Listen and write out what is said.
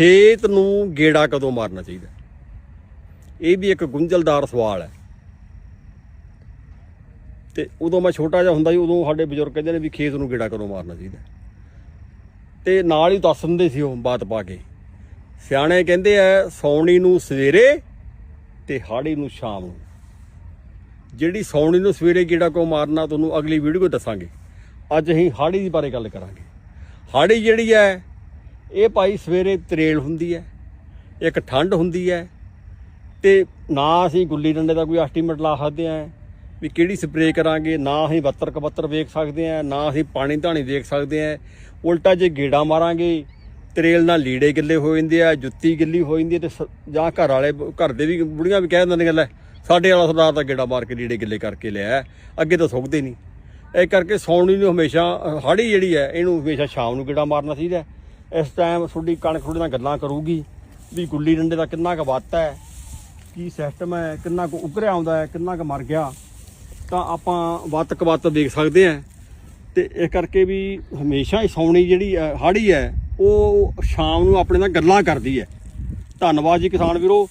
ਖੇਤ ਨੂੰ ਗੇੜਾ ਕਦੋਂ ਮਾਰਨਾ ਚਾਹੀਦਾ ਇਹ ਵੀ ਇੱਕ ਗੁੰਝਲਦਾਰ ਸਵਾਲ ਹੈ। ਤੇ ਉਦੋਂ ਮੈਂ ਛੋਟਾ ਜਿਹਾ ਹੁੰਦਾ ਸੀ, ਉਦੋਂ ਸਾਡੇ ਬਜ਼ੁਰਗ ਕਹਿੰਦੇ ਨੇ ਵੀ ਖੇਤ ਨੂੰ ਗੇੜਾ ਕਦੋਂ ਮਾਰਨਾ ਚਾਹੀਦਾ ਤੇ ਨਾਲ ਹੀ ਦੱਸ ਦਿੰਦੇ ਸੀ ਉਹ ਬਾਤ ਪਾ ਕੇ। ਸਿਆਣੇ ਕਹਿੰਦੇ ਆ, ਸੌਣੀ ਨੂੰ ਸਵੇਰੇ ਤੇ ਹਾੜੀ ਨੂੰ ਸ਼ਾਮ ਨੂੰ। ਜਿਹੜੀ ਸੌਣੀ ਨੂੰ ਸਵੇਰੇ ਗੇੜਾ ਕੋ ਮਾਰਨਾ, ਤੁਹਾਨੂੰ ਅਗਲੀ ਵੀਡੀਓ ਦੱਸਾਂਗੇ। ਅੱਜ ਅਸੀਂ ਹਾੜੀ ਦੀ ਬਾਰੇ ਗੱਲ ਕਰਾਂਗੇ। ਹਾੜੀ ਜਿਹੜੀ ਹੈ ਇਹ ਭਾਈ ਸਵੇਰੇ ਤਰੇਲ ਹੁੰਦੀ ਹੈ, ਇੱਕ ਠੰਡ ਹੁੰਦੀ ਹੈ, ਤੇ ਨਾ ਅਸੀਂ ਗੁੱਲੀ ਡੰਡੇ ਦਾ ਕੋਈ ਐਸਟੀਮੇਟ ਲਾ ਸਕਦੇ ਆ ਵੀ ਕਿਹੜੀ ਸਪਰੇਅ ਕਰਾਂਗੇ, ਨਾ ਅਸੀਂ ਬੱਤਰ ਕਬੱਤਰ ਵੇਖ ਸਕਦੇ ਆ ਨਾ ਅਸੀਂ ਪਾਣੀ ਧਾਣੀ ਦੇਖ ਸਕਦੇ ਆ ਉਲਟਾ ਜੇ ਗੇੜਾ ਮਾਰਾਂਗੇ, ਤਰੇਲ ਨਾਲ ਲੀੜੇ ਗਿੱਲੇ ਹੋ ਜਾਂਦੇ ਆ, ਜੁੱਤੀ ਗਿੱਲੀ ਹੋ ਜਾਂਦੀ ਹੈ ਤੇ ਸ- ਜਾਂ ਘਰ ਵਾਲੇ ਘਰ ਦੇ ਵੀ ਬੁੜੀਆਂ ਵੀ ਕਹਿ ਦਿੰਦੇ ਨੇ ਲੈ, ਸਾਡੇ ਵਾਲਾ ਸਰਦਾਰ ਤਾਂ ਗੇੜਾ ਮਾਰ ਕੇ ਲੀੜੇ ਗਿੱਲੇ ਕਰਕੇ ਲਿਆ, ਅੱਗੇ ਤਾਂ ਸੁੱਕਦੇ ਨਹੀਂ। ਇਹ ਕਰਕੇ ਸੌਣੀ ਨੂੰ ਹਮੇਸ਼ਾ ਹਾੜੀ ਜਿਹੜੀ ਹੈ, ਇਹਨੂੰ ਹਮੇਸ਼ਾ ਸ਼ਾਮ ਨੂੰ ਗੇੜਾ ਮਾਰਨਾ ਚਾਹੀਦਾ ਇਸ ਟਾਈਮ ਤੁਹਾਡੀ ਕਣਕ ਤੁਹਾਡੇ ਨਾਲ ਗੱਲਾਂ ਕਰੂਗੀ ਵੀ ਗੁੱਲੀ ਡੰਡੇ ਦਾ ਕਿੰਨਾ ਕੁ ਵੱਤ ਹੈ ਕੀ ਸਿਸਟਮ ਹੈ ਕਿੰਨਾ ਕੁ ਉੱਭਰਿਆ ਆਉਂਦਾ ਹੈ ਕਿੰਨਾ ਕੁ ਮਰ ਗਿਆ। ਤਾਂ ਆਪਾਂ ਵੱਤ ਕੁ ਵੱਤ ਦੇਖ ਸਕਦੇ ਹਾਂ। ਤੇ ਇਸ ਕਰਕੇ ਵੀ ਹਮੇਸ਼ਾ ਹੀ ਸੌਣੀ ਜਿਹੜੀ ਹੈ, ਹਾੜੀ ਹੈ ਉਹ ਸ਼ਾਮ ਨੂੰ ਆਪਣੇ ਨਾਲ ਗੱਲਾਂ ਕਰਦੀ ਹੈ। ਧੰਨਵਾਦ ਜੀ ਕਿਸਾਨ ਵੀਰੋ।